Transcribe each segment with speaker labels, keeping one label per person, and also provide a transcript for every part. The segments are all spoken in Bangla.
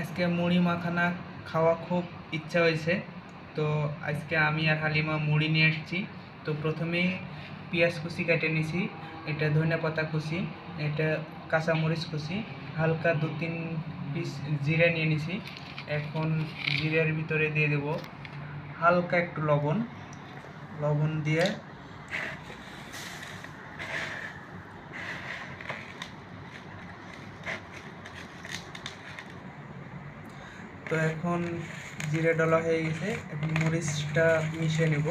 Speaker 1: আজকে মুড়ি মাখানা খাওয়া খুব ইচ্ছা হয়েছে। তো আজকে আমি আর হালিমা মুড়ি নিয়ে এসেছি। তো প্রথমে পেঁয়াজ কুচি কেটে নিছি, এটা ধনে পাতা কুচি, এটা কাঁচামরিচ কুচি, হালকা দু তিন পিস জিরে নিয়ে নিছি। এখন জিরের ভিতরে দিয়ে দেব হালকা একটু লবণ। লবণ দিয়ে তো এখন জিরে ডলা হয়ে গেছে, এখন মরিচটা মিশিয়ে নেব।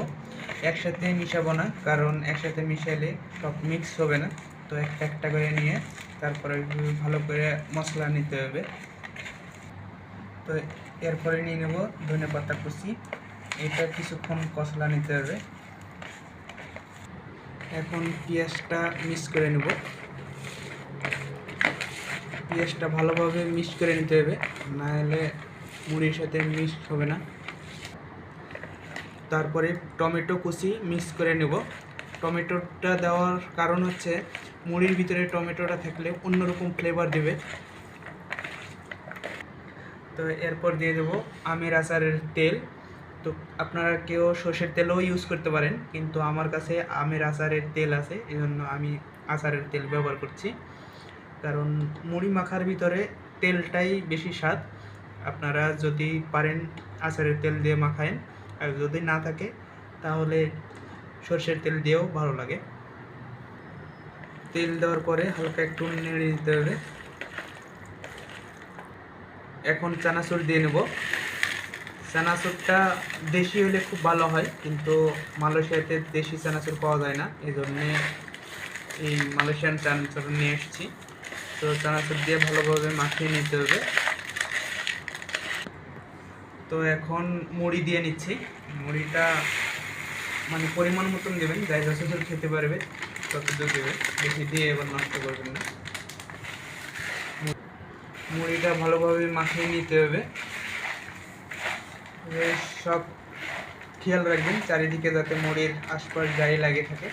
Speaker 1: একসাথে মিশাবো না, কারণ একসাথে মিশালে সব মিক্স হবে না। তো একটা একটা করে নিয়ে তারপরে ভালো করে মশলা নিতে হবে। তো এরপরে নিয়ে নেব ধনে পাতা কুচি। এটা কিছুক্ষণ কষলা নিতে হবে। এখন পেঁয়াজটা মিক্স করে নেব। পেঁয়াজটা ভালোভাবে মিক্স করে নিতে হবে না হলে মুড়ির সাথে মিক্স হবে না। তারপরে টমেটো কুচি মিক্স করে নেব। টমেটোটা দেওয়ার কারণ হচ্ছে মুড়ির ভিতরে টমেটোটা থাকলে অন্যরকম ফ্লেভার দেবে। তো এরপর দিয়ে দেবো আমের আচারের তেল। তো আপনারা কেউ সর্ষের তেলও ইউজ করতে পারেন, কিন্তু আমার কাছে আমের আচারের তেল আছে এই জন্য আমি আচারের তেল ব্যবহার করছি। কারণ মুড়ি মাখার ভিতরে তেলটাই বেশি স্বাদ। আপনারা যদি পারেন আচারের তেল দিয়ে মাখায়েন, আর যদি না থাকে, তাহলে সর্ষের তেল দিয়েও ভালো লাগে। তেল দেওয়ার পরে হালকা একটু নেড়ে দিতে হবে। এখন চানাচুর দিয়ে নেব। চানাচুরটা দেশি হলে খুব ভালো হয়, কিন্তু মালয়েশিয়াতে দেশি চানাচুর পাওয়া যায় না। এই জন্যে এই মালয়েশিয়ান চানাচুর নিয়ে এসেছি। তো চানাচুর দিয়ে ভালোভাবে মাখিয়ে নিতে হবে। তো এখন মুড়ি দিয়ে নিচ্ছি। মুড়িটা মানে পরিমাণ মতন দেবেন যাই যতদূর খেতে পারবে, ততদূর দেবেন বেশি দিয়ে এবার নষ্ট করবেন না। মুড়িটা ভালোভাবে মাখিয়ে নিতে হবে। সব খেয়াল রাখবেন, চারিদিকে যাতে মুড়ির আশপাশ গায়ে লাগে থাকে।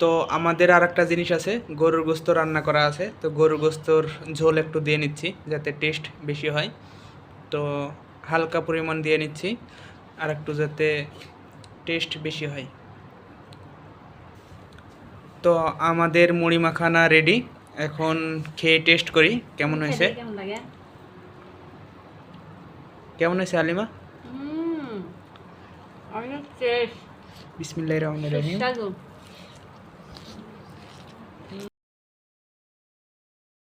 Speaker 1: তো আমাদের আর একটা জিনিস আছে, গরুর গোস্ত রান্না করা আছে। তো গরুর গোস্তর ঝোল একটু দিয়ে নিচ্ছি, যাতে টেস্ট বেশি হয়। তো হালকা পরিমাণ দিয়ে নিচ্ছি আর একটু যাতে টেস্ট বেশি হয়। তো আমাদের মুড়ি মাখানা রেডি এখন খেয়ে টেস্ট করি কেমন হয়েছে?
Speaker 2: কেমন
Speaker 1: হয়েছে আলিমা? বিসমিল্লাহির রহমানির রহিম।